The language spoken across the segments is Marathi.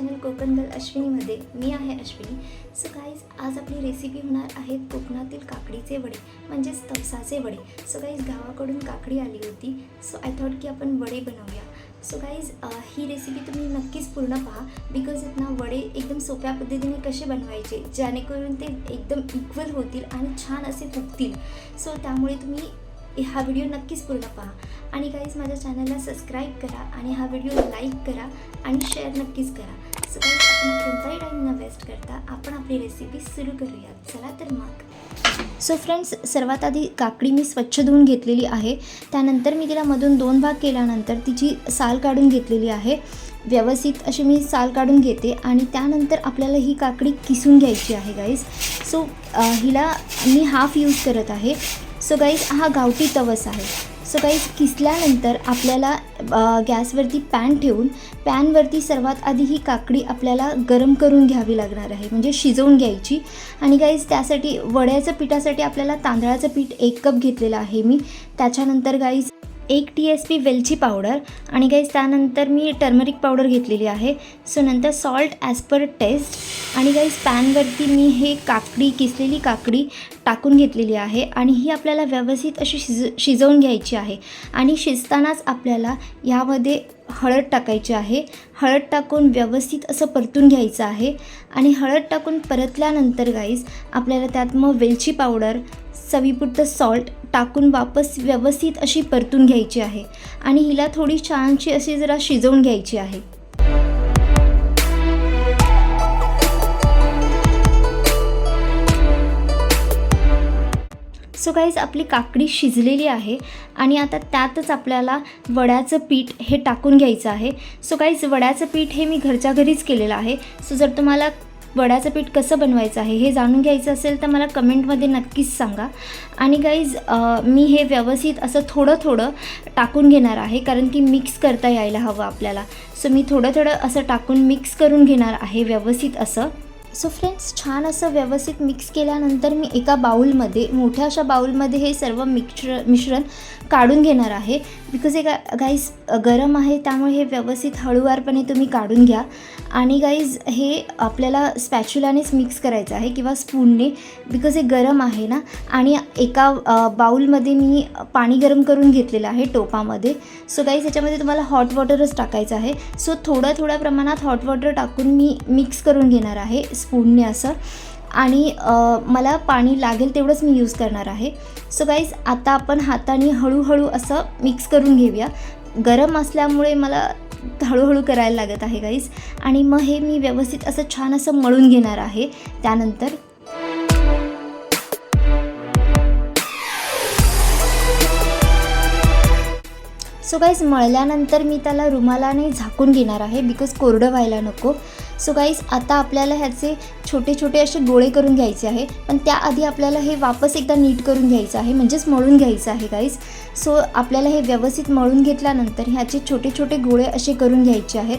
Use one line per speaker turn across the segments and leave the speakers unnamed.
अश्विनीमध्ये. मी आहे अश्विनी. सो गाईज आज आपली रेसिपी होणार आहे कोकणातील काकडीचे वडे म्हणजेच तवसाचे वडे. सो गाईज गावाकडून काकडी आली होती. सो आय थॉट की आपण वडे बनवूया. सो गाईज ही रेसिपी तुम्ही नक्कीच पूर्ण पहा बिकॉज ना वडे एकदम सोप्या पद्धतीने कसे बनवायचे जेणेकरून ते एकदम इक्वल होतील आणि छान असे फुगतील. सो त्यामुळे तुम्ही हा व्हिडिओ नक्कीच पूर्ण पहा. आणि गाईज माझ्या चॅनलला सबस्क्राईब करा आणि हा व्हिडिओ लाईक करा आणि शेअर नक्कीच करा. सो आपण कोणताही टाईम न वेस्ट करता आपण आपली रेसिपी सुरू करूयात. चला तर मग. सो फ्रेंड्स सर्वात आधी काकडी मी स्वच्छ धुवून घेतलेली आहे. त्यानंतर मी तिला मधून दोन भाग केल्यानंतर तिची साल काढून घेतलेली आहे. व्यवस्थित अशी मी साल काढून घेते आणि त्यानंतर आपल्याला ही काकडी किसून घ्यायची आहे गाईज सो हिला मी हाफ यूज करत आहे. सो गाईज हा गावठी तवस आहे. सो गाईज किसल्यानंतर आपल्याला गॅसवरती पॅन ठेवून पॅनवरती सर्वात आधी ही काकडी आपल्याला गरम करून घ्यावी लागणार आहे. म्हणजे शिजवून घ्यायची. आणि गाईज त्यासाठी वड्याचं पिठासाठी आपल्याला तांदळाचं पीठ एक कप घेतलेलं आहे मी. त्याच्यानंतर गाईज एक टी एस पी वेलची पावडर आणि गाईज त्यानंतर मी टर्मरिक पावडर घेतलेली आहे. सो नंतर सॉल्ट ॲज पर टेस्ट आणि गाईज पॅनवरती मी हे काकडी किसलेली काकडी टाकून घेतलेली आहे. आणि ही आपल्याला व्यवस्थित अशी शिज शिजवून घ्यायची आहे. आणि शिजतानाच आपल्याला यामध्ये हळद टाकायची आहे. हळद टाकून व्यवस्थित असं परतून घ्यायचं आहे. आणि हळद टाकून परतल्यानंतर गाईज आपल्याला त्यात मग वेलची पावडर चवीपुरतं सॉल्ट टाकून वापस व्यवस्थित अशी परतून घ्यायची आहे. आणि हिला थोडी छानशी अशी जरा शिजवून घ्यायची आहे. सो गाईज आपली काकडी शिजलेली आहे आणि आता त्यातच आपल्याला वड्याचं पीठ हे टाकून घ्यायचं आहे. सो गाईज वड्याचं पीठ हे मी घरच्या घरीच केलेलं आहे. सो जर तुम्हाला वड्याचं पीठ कसं बनवायचं आहे हे जाणून घ्यायचं असेल तर मला कमेंटमध्ये नक्कीच सांगा. आणि गाईज मी हे व्यवस्थित असं थोडं थोडं टाकून घेणार आहे कारण की मिक्स करता यायला हवं आपल्याला. सो मी थोडं थोडं असं टाकून मिक्स करून घेणार आहे व्यवस्थित असं. सो फ्रेंड्स छान असं व्यवस्थित मिक्स केल्यानंतर मी एका बाऊलमध्ये मोठ्या अशा बाऊलमध्ये हे सर्व मिक्सर मिश्रण काढून घेणार आहे. बिकॉज हे गा गाईज गरम आहे त्यामुळे हे व्यवस्थित हळूवारपणे तुम्ही काढून घ्या. आणि गाईज हे आपल्याला स्पॅच्युलानेच मिक्स करायचं आहे किंवा स्पूनने बिकॉज हे गरम आहे ना. आणि एका बाउलमध्ये बाऊलमध्ये मी पाणी गरम करून घेतलेलं आहे टोपामध्ये. सो गाईज ह्याच्यामध्ये तुम्हाला हॉट वॉटरच टाकायचं आहे. सो थोड्या थोड्या प्रमाणात हॉट वॉटर टाकून मी मिक्स करून घेणार आहे स्पूनने असं. आणि मला पाणी लागेल तेवढंच मी यूज करणार आहे. सो गाईज आता आपण हाताने हळूहळू असं मिक्स करून घेऊया. गरम असल्यामुळे मला हळूहळू करायला लागत आहे गाईज आणि मग हे मी व्यवस्थित असं छान असं मळून घेणार आहे. त्यानंतर सो गाईज मळल्यानंतर मी त्याला रुमालाने झाकून घेणार आहे बिकॉज कोरडं व्हायला नको. सो गाईज आता आपल्याला ह्याचे छोटे छोटे असे गोळे करून घ्यायचे आहे. पण त्याआधी आपल्याला हे वापस एकदा नीट करून घ्यायचं आहे म्हणजेच मळून घ्यायचं आहे गाईज सो आपल्याला हे व्यवस्थित मळून घेतल्यानंतर ह्याचे छोटे छोटे गोळे असे करून घ्यायचे आहेत.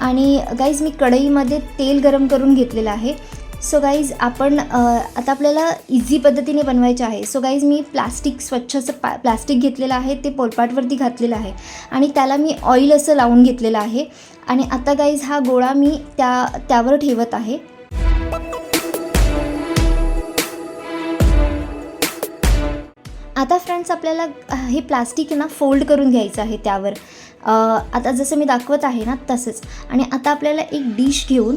आणि गाईज मी कढईमध्ये तेल गरम करून घेतलेलं आहे. सो गाईज आपण आता आपल्याला इझी पद्धतीने बनवायचे आहे. सो गाईज मी प्लास्टिक स्वच्छ असं पा प्लास्टिक घेतलेलं आहे ते पोलपाटवरती घातलेलं आहे. आणि त्याला मी ऑइल असं लावून घेतलेलं आहे. आणि आता गाईज हा गोळा मी त्या त्यावर ठेवत आहे. आता फ्रेंड्स आपल्याला हे प्लास्टिक ना फोल्ड करून घ्यायचं आहे त्यावर. आता जसं मी दाखवत आहे ना तसंच. आणि आता आपल्याला एक डिश घेऊन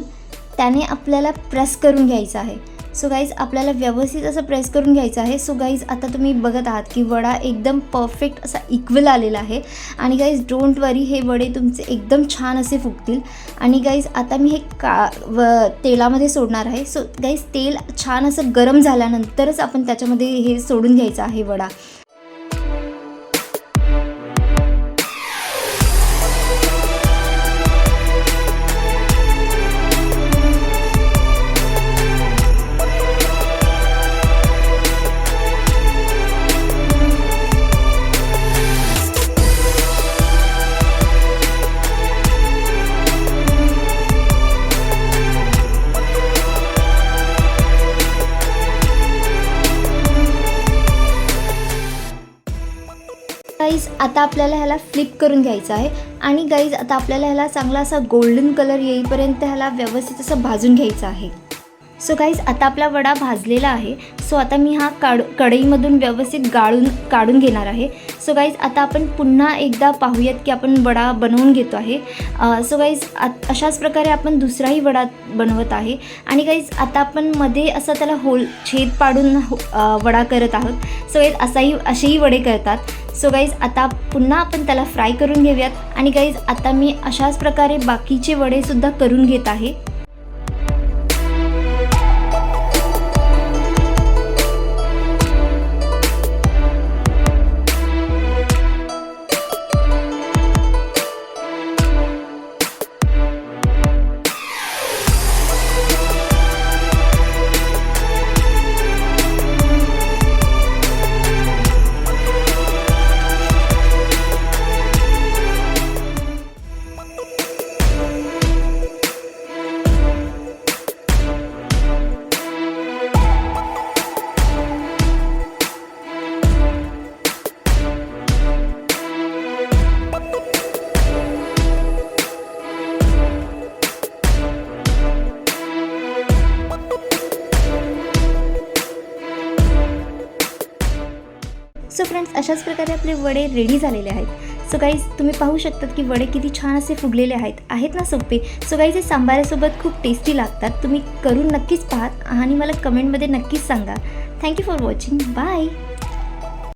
त्याने आपल्याला प्रेस करून घ्यायचं आहे. सो गाईज आपल्याला व्यवस्थित असं प्रेस करून घ्यायचं आहे. सो गाईज आता तुम्ही बघत आहात की वडा एकदम परफेक्ट असा इक्वल आलेला आहे. आणि गाईज डोंट वरी हे वडे तुमचे एकदम छान असे फुगतील. आणि गाईज आता मी हे का व तेलामध्ये सोडणार आहे. सो गाईज तेल छान असं गरम झाल्यानंतरच आपण त्याच्यामध्ये हे सोडून घ्यायचं आहे वडा. गाईज आता आपल्याला ह्याला फ्लिप करून घ्यायचं आहे. आणि गाईज आता आपल्याला ह्याला चांगला असा गोल्डन कलर येईपर्यंत ह्याला व्यवस्थित असं भाजून घ्यायचं आहे. सो गाईज आता आपला वडा भाजलेला आहे. सो आता मी हा काढ कढईमधून व्यवस्थित गाळून काढून घेणार आहे. सो गाईज आता आपण पुन्हा एकदा पाहूयात की आपण वडा बनवून घेतो आहे. सो गाईज अशाच प्रकारे आपण दुसराही वडा बनवत आहे. आणि गाईज आता आपण मध्ये असं त्याला होल छेद पाडून हो- वडा करत आहोत. सो गाईज असाही असेही वडे करतात. सो गाईज आता पुन्हा आपण त्याला फ्राय करून घेऊयात. आणि गाईज आता मी अशाच प्रकारे बाकीचे वडेसुद्धा करून घेत आहे. अशाच प्रकारे आपले वडे रेडी झालेले आहेत. सो गाईज तुम्ही पाहू शकतात की वडे किती छान असे फुगलेले आहेत. आहेत ना सोपे? सो गाईज हे सांबारासोबत खूप टेस्टी लागतात. तुम्ही करून नक्कीच पाहात आणि मला कमेंटमध्ये नक्कीच सांगा. Thank you for watching bye